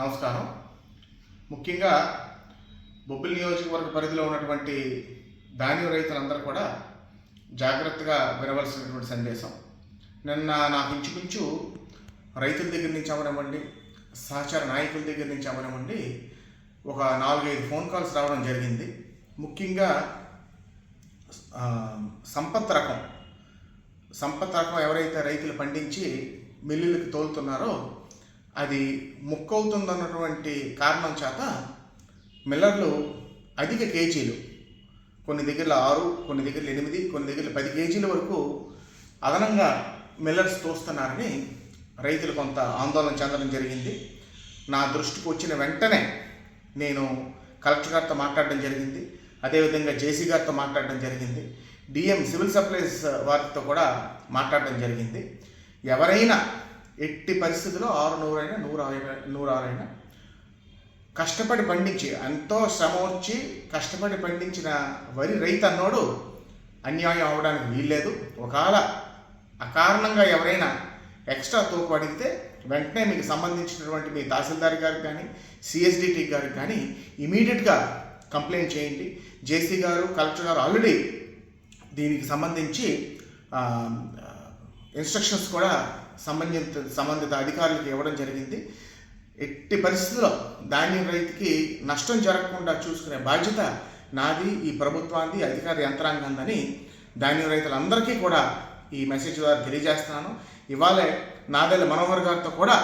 నమస్కారం. ముఖ్యంగా బొబ్బిలి నియోజకవర్గ పరిధిలో ఉన్నటువంటి ధాన్యం రైతులందరూ కూడా జాగ్రత్తగా వినవలసినటువంటి సందేశం. నిన్న నాకు ఇంచుమించు రైతుల దగ్గర నుంచి అవనివ్వండి సహచార నాయకుల దగ్గర నుంచి అవనివ్వండి ఒక నాలుగైదు ఫోన్ కాల్స్ రావడం జరిగింది. ముఖ్యంగా సంపత్ రకం. సంపత్ రకం ఎవరైతే రైతులు పండించి మిల్లులకు తోలుతున్నారో అది ముక్కవుతుందన్నటువంటి కారణం చేత మిల్లర్లు అధిక కేజీలు. కొన్ని దగ్గర ఆరు కొన్ని దగ్గర ఎనిమిది కొన్ని దగ్గర పది కేజీల వరకు అదనంగా మిల్లర్స్ తోస్తున్నారని రైతులు కొంత ఆందోళన చెందడం జరిగింది. నా దృష్టికి వచ్చిన వెంటనే నేను కలెక్టర్ గారితో మాట్లాడడం జరిగింది. అదేవిధంగా జేసీ గారితో మాట్లాడడం జరిగింది. డిఎం సివిల్ సప్లైస్ వారితో కూడా మాట్లాడడం జరిగింది. ఎవరైనా ఎట్టి పరిస్థితుల్లో ఆరు నూరైనా నూరు ఆరైనా నూరు ఆరైనా కష్టపడి పండించి ఎంతో శ్రమ వచ్చి కష్టపడి పండించిన వరి రైతు అన్నోడు అన్యాయం అవడానికి వీల్లేదు. ఒకవేళ అకారణంగా ఎవరైనా ఎక్స్ట్రా తోపు అడిగితే వెంటనే మీకు సంబంధించినటువంటి మీ తహసీల్దార్ గారికి కానీ సిఎస్డిటి గారికి కానీ ఇమీడియట్గా కంప్లైంట్ చేయండి. జేసీ గారు కలెక్టర్ గారు ఆల్రెడీ దీనికి సంబంధించి ఇన్స్ట్రక్షన్స్ కూడా సంబంధిత సంబంధిత అధికారులకు ఇవ్వడం జరిగింది. ఎట్టి పరిస్థితుల్లో ధాన్యం రైతుకి నష్టం జరగకుండా చూసుకునే బాధ్యత నాది ఈ ప్రభుత్వాన్ని అధికార యంత్రాంగందని ధాన్యం రైతులందరికీ కూడా ఈ మెసేజ్ ద్వారా తెలియజేస్తున్నాను. ఇవాళ నాదెల్ల మనోహర్ గారితో కూడా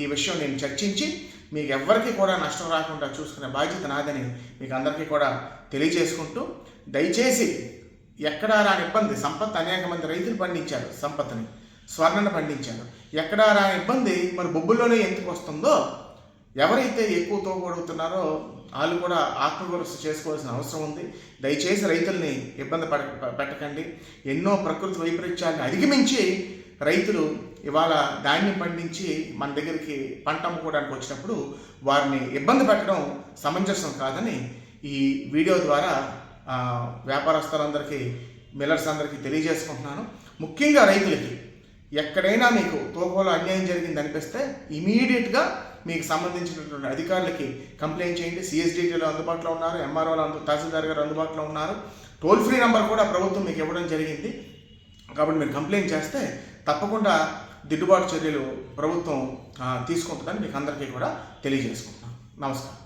ఈ విషయం నేను చర్చించి మీకు ఎవ్వరికీ కూడా నష్టం రాకుండా చూసుకునే బాధ్యత నాదని మీకు అందరికీ కూడా తెలియజేసుకుంటూ దయచేసి ఎక్కడా రాని ఇబ్బంది. సంపత్ అనేక మంది రైతులు పండించారు సంపత్ని స్వర్ణను పండించారు. ఎక్కడా రాని ఇబ్బంది మరి బొబ్బుల్లోనే ఎందుకు వస్తుందో ఎవరైతే ఎక్కువ తోగొడుగుతున్నారో వాళ్ళు కూడా ఆత్మవిమర్శ చేసుకోవాల్సిన అవసరం ఉంది. దయచేసి రైతుల్ని ఇబ్బంది పడ పెట్టకండి. ఎన్నో ప్రకృతి వైపరీత్యాలను అధిగమించి రైతులు ఇవాళ ధాన్యం పండించి మన దగ్గరికి పంట అమ్ముకోవడానికి వచ్చినప్పుడు వారిని ఇబ్బంది పెట్టడం సమంజసం కాదని ఈ వీడియో ద్వారా వ్యాపారస్తులందరికీ మిల్లర్స్ అందరికీ తెలియజేసుకుంటున్నాను. ముఖ్యంగా రైతులకి ఎక్కడైనా మీకు తూకంలో అన్యాయం జరిగింది అనిపిస్తే ఇమీడియట్గా మీకు సంబంధించినటువంటి అధికారులకి కంప్లైంట్ చేయండి. సిఎస్డిటీలో అందుబాటులో ఉన్నారు ఎంఆర్ఓలో అందు తహసీల్దార్ గారు అందుబాటులో ఉన్నారు. టోల్ ఫ్రీ నెంబర్ కూడా ప్రభుత్వం మీకు ఇవ్వడం జరిగింది. కాబట్టి మీరు కంప్లైంట్ చేస్తే తప్పకుండా దిద్దుబాటు చర్యలు ప్రభుత్వం తీసుకుంటుందని మీకు అందరికీ కూడా తెలియజేసుకుంటున్నాను. నమస్కారం.